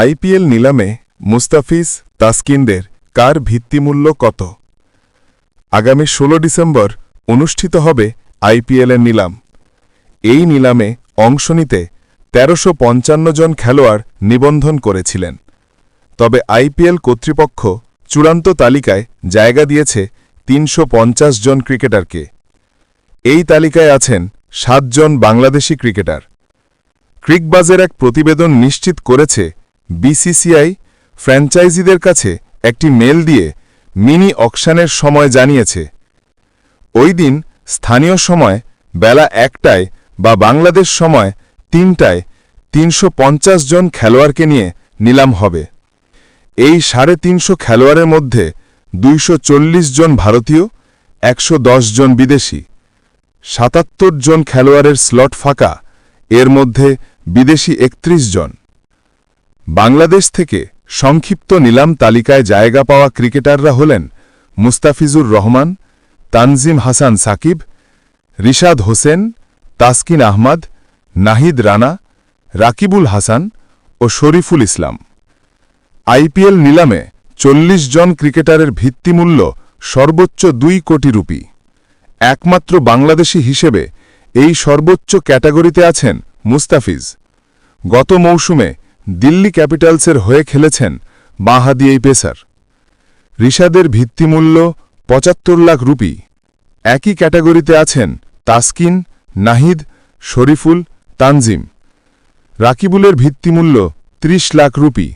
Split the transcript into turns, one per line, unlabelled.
IPL নিলামে মুস্তাফিজ তাসকিনদের কার ভিত্তিমূল্য কত? আগামী ১৬ ডিসেম্বর অনুষ্ঠিত হবে আইপিএলের নিলাম। এই নিলামে অংশ নিতে তেরোশো জন খেলোয়াড় নিবন্ধন করেছিলেন। তবে আইপিএল কর্তৃপক্ষ চূড়ান্ত তালিকায় জায়গা দিয়েছে তিনশো পঞ্চাশ জন ক্রিকেটারকে। এই তালিকায় আছেন সাতজন বাংলাদেশি ক্রিকেটার। ক্রিকবাজের এক প্রতিবেদন নিশ্চিত করেছে বিসিসিআই ফ্র্যাঞ্চাইজিদের কাছে একটি মেল দিয়ে মিনি অকশানের সময় জানিয়েছে। ওই দিন স্থানীয় সময় বেলা একটায় বা বাংলাদেশ সময় তিনটায় তিনশো পঞ্চাশ জন খেলোয়াড়কে নিয়ে নিলাম হবে। এই সাড়ে তিনশো খেলোয়াড়ের মধ্যে দুইশ চল্লিশ জন ভারতীয়, একশো দশ জন বিদেশি। সাতাত্তর জন খেলোয়াড়ের স্লট ফাঁকা, এর মধ্যে বিদেশি একত্রিশ জন। বাংলাদেশ থেকে সংক্ষিপ্ত নিলাম তালিকায় জায়গা পাওয়া ক্রিকেটাররা হলেন মুস্তাফিজুর রহমান, তানজিম হাসান সাকিব, রিশাদ হোসেন, তাসকিন আহমদ, নাহিদ রানা, রাকিবুল হাসান ও শরীফুল ইসলাম। আইপিএল নিলামে চল্লিশ জন ক্রিকেটারের ভিত্তিমূল্য সর্বোচ্চ দুই কোটি রুপি। একমাত্র বাংলাদেশি হিসেবে এই সর্বোচ্চ ক্যাটাগরিতে আছেন মুস্তাফিজ। গত মৌসুমে দিল্লি ক্যাপিটালসের হয়ে খেলেছেন বাঁহাদি এই পেসার। রিশাদের ভিত্তিমূল্য পঁচাত্তর লাখ রুপি। একই ক্যাটাগরিতে আছেন তাসকিন, নাহিদ, শরীফুল, তানজিম। রাকিবুলের ভিত্তিমূল্য ৩০ লাখ রুপি।